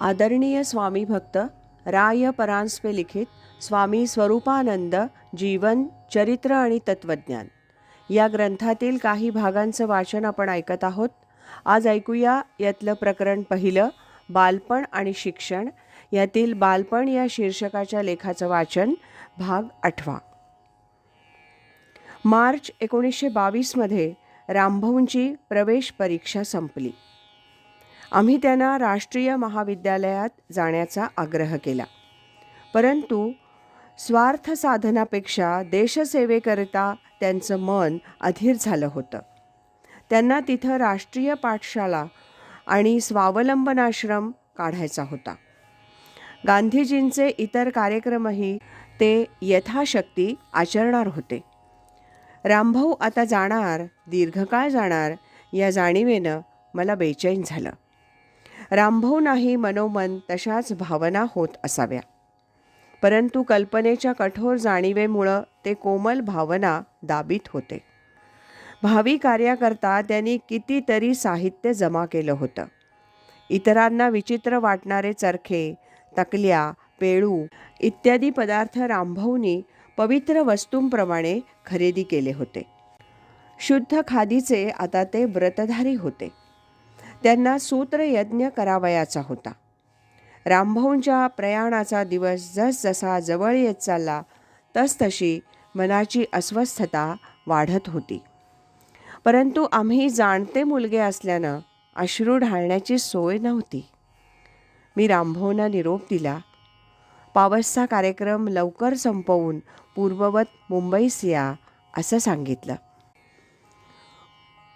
आदरणीय स्वामी भक्त राय परांजपे लिखित स्वामी स्वरूपानंद जीवन चरित्र आणि तत्वज्ञान. या ग्रंथातील काही भागांचं वाचन आपण ऐकत आहोत. आज ऐकूया यातलं प्रकरण पहिलं बालपण आणि शिक्षण. यातील बालपण या शीर्षकाच्या लेखाचं वाचन भाग आठवा. मार्च एकोणीसशे बावीसमध्ये रामभाऊंची प्रवेश परीक्षा संपली. आम्ही त्यांना राष्ट्रीय महाविद्यालयात जाण्याचा आग्रह केला. परंतु स्वार्थ साधनापेक्षा देशसेवेकरिता त्यांचं मन अधीर झालं होतं. त्यांना तिथं राष्ट्रीय पाठशाला आणि स्वावलंबनाश्रम काढायचा होता. गांधीजींचे इतर कार्यक्रमही ते यथाशक्ती आचरणार होते. रामभाऊ आता जाणार दीर्घकाळ जाणार या जाणीवेनं मला बेचैन झालं. रामभाऊनाही मनोमन तशाच भावना होत असाव्या. परंतु कल्पनेच्या कठोर जाणीवेमुळं ते कोमल भावना दाबीत होते. भावी कार्याकरता त्यांनी कितीतरी साहित्य जमा केलं होतं. इतरांना विचित्र वाटणारे चरखे तकल्या पेळू इत्यादी पदार्थ रामभाऊनी पवित्र वस्तूंप्रमाणे खरेदी केले होते. शुद्ध खादीचे आता ते व्रतधारी होते. त्यांना सूत्रयज्ञ करावयाचा होता. रामभाऊंच्या प्रयाणाचा दिवस जसजसा जवळ येत चालला तसतशी मनाची अस्वस्थता वाढत होती. परंतु आम्ही जाणते मुलगे असल्यानं अश्रू ढाळण्याची सोय नव्हती. मी रामभाऊंना निरोप दिला. पावसचा कार्यक्रम लवकर संपवून पूर्ववत मुंबईस या असं सांगितलं.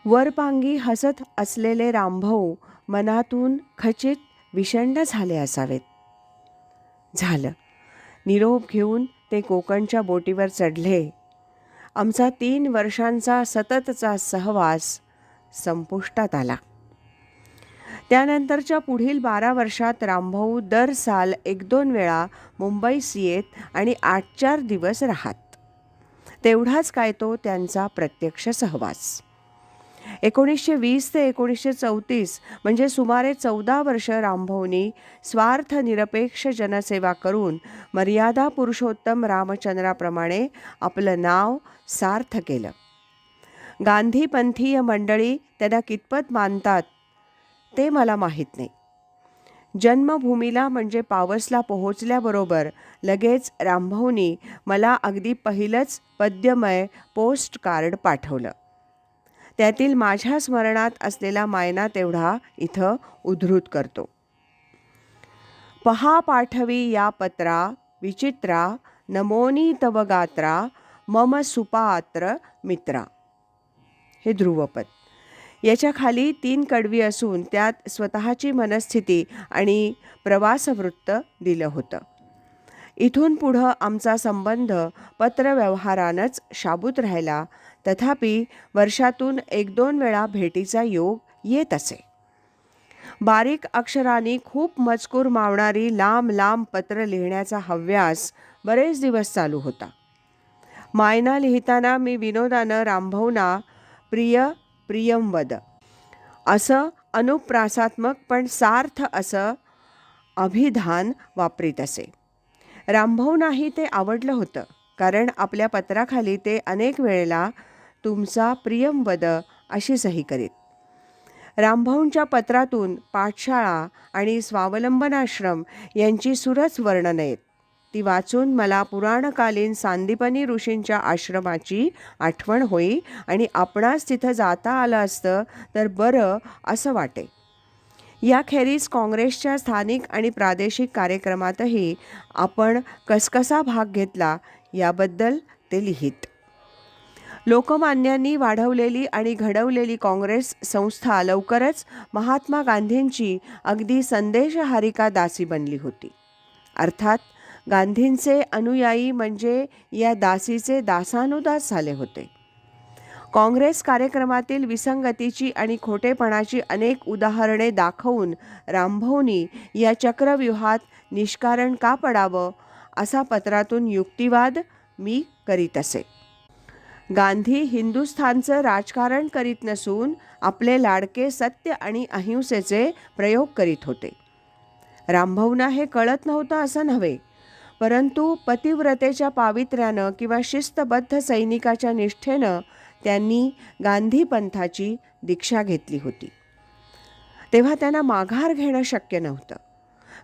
वरपांगी हसत असलेले रामभाऊ मनातून खचित विषण्ण झाले असावेत. झालं. निरोप घेऊन ते कोकणच्या बोटीवर चढले. आमचा तीन वर्षांचा सततचा सहवास संपुष्टात आला. त्यानंतरच्या पुढील बारा वर्षात रामभाऊ दर साल एक दोन वेळा मुंबईस येत आणि आठ चार दिवस राहत. तेवढाच काय तो त्यांचा प्रत्यक्ष सहवास. एकोणीसशे वीस ते एकोणीसशे चौतीस म्हणजे सुमारे चौदा वर्ष रामभाऊनी स्वार्थ निरपेक्ष जनसेवा करून मर्यादा पुरुषोत्तम रामचंद्राप्रमाणे आपलं नाव सार्थ केलं. गांधीपंथीय मंडळी त्यांना कितपत मानतात ते मला माहीत नाही. जन्मभूमीला म्हणजे पावसला पोहोचल्याबरोबर लगेच रामभाऊनी मला अगदी पहिलंच पद्यमय पोस्ट कार्ड पाठवलं. त्यातील माझ्या स्मरणात असलेला मायना तेवढा इथं उद्धृत करतो. पहा पाठवी या पत्रा विचित्रा नमोनी तव गात्रा मम सुपात्र मित्रा. हे ध्रुवपद. याच्या खाली तीन कडवी असून त्यात स्वतःची मनस्थिती आणि प्रवासवृत्त दिलं होतं. इथून पुढं आमचा संबंध पत्रव्यवहारानंच शाबूत राहिला. तथापि वर्षातून एक दोन वेळा भेटीचा योग येत असे. बारीक अक्षरांनी खूप मजकूर मावणारी लांब लांब पत्र लिहिण्याचा हव्यास बरेच दिवस चालू होता. मायना लिहिताना मी विनोदानं रामभवना प्रिय प्रियंवद. असं अनुप्रासात्मक पण सार्थ असं अभिधान वापरीत असे. रामभाऊनाही ते आवडलं होतं. कारण आपल्या पत्राखाली ते अनेक वेळेला तुमचा प्रियंवद अशी सही करीत. रामभाऊंच्या पत्रातून पाठशाळा आणि स्वावलंबनाश्रम यांची सुरच वर्णन आहेत ती वाचून मला पुराणकालीन सांदीपनी ऋषींच्या आश्रमाची आठवण होई आणि आपणास तिथं जाता आलं असतं तर बरं असं वाटे. याखेरीज काँग्रेसच्या स्थानिक आणि प्रादेशिक कार्यक्रमातही आपण कसकसा भाग घेतला याबद्दल ते लिहित. लोकमान्यांनी वाढवलेली आणि घडवलेली काँग्रेस संस्था लवकरच महात्मा गांधींची अगदी संदेशहारिका दासी बनली होती. अर्थात गांधींचे अनुयायी म्हणजे या दासीचे दासानुदास झाले होते. काँग्रेस कार्यक्रमातील विसंगतीची आणि खोटेपणाची अनेक उदाहरणे दाखवून रामभाऊनी या चक्रव्यूहात निष्कारण का पडावं असा पत्रातून युक्तिवाद मी करीत असे. गांधी हिंदुस्थानचं राजकारण करीत नसून आपले लाडके सत्य आणि अहिंसेचे प्रयोग करीत होते. रामभाऊना हे कळत नव्हतं असं नव्हे परंतु पतिव्रतेच्या पावित्र्यानं किंवा शिस्तबद्ध सैनिकाच्या निष्ठेनं त्यांनी गांधी पंथाची दीक्षा घेतली होती. तेव्हा त्यांना माघार घेणं शक्य नव्हतं.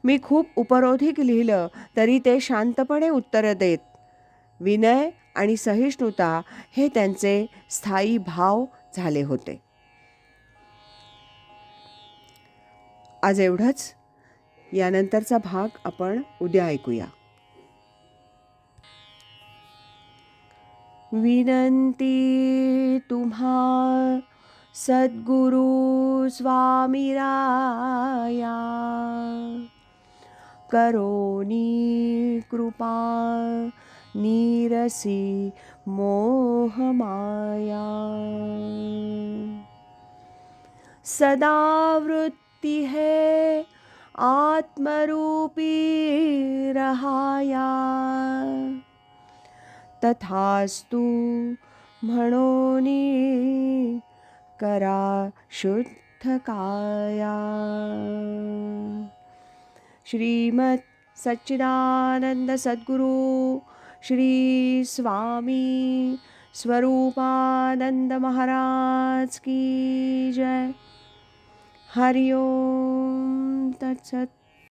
मी खूप उपरोधिक लिहिलं तरी ते शांतपणे उत्तरं देत विनय आणि सहिष्णुता हे त्यांचे स्थायी भाव झाले होते. आज एवढंच. यानंतरचा भाग आपण उद्या ऐकूया. विनंती तुम्हा सद्गुरु स्वामीराया। करोनी कृपा नीरसी मोहमाया। सदा वृत्ती है आत्मरूपी रहाया। तथास्तु म्हणून करा शुद्ध काया श्रीमत सच्चिदानंद सद्गुरु श्री स्वामी स्वरूपानंद महाराज की जय। हरिओम तत्सत।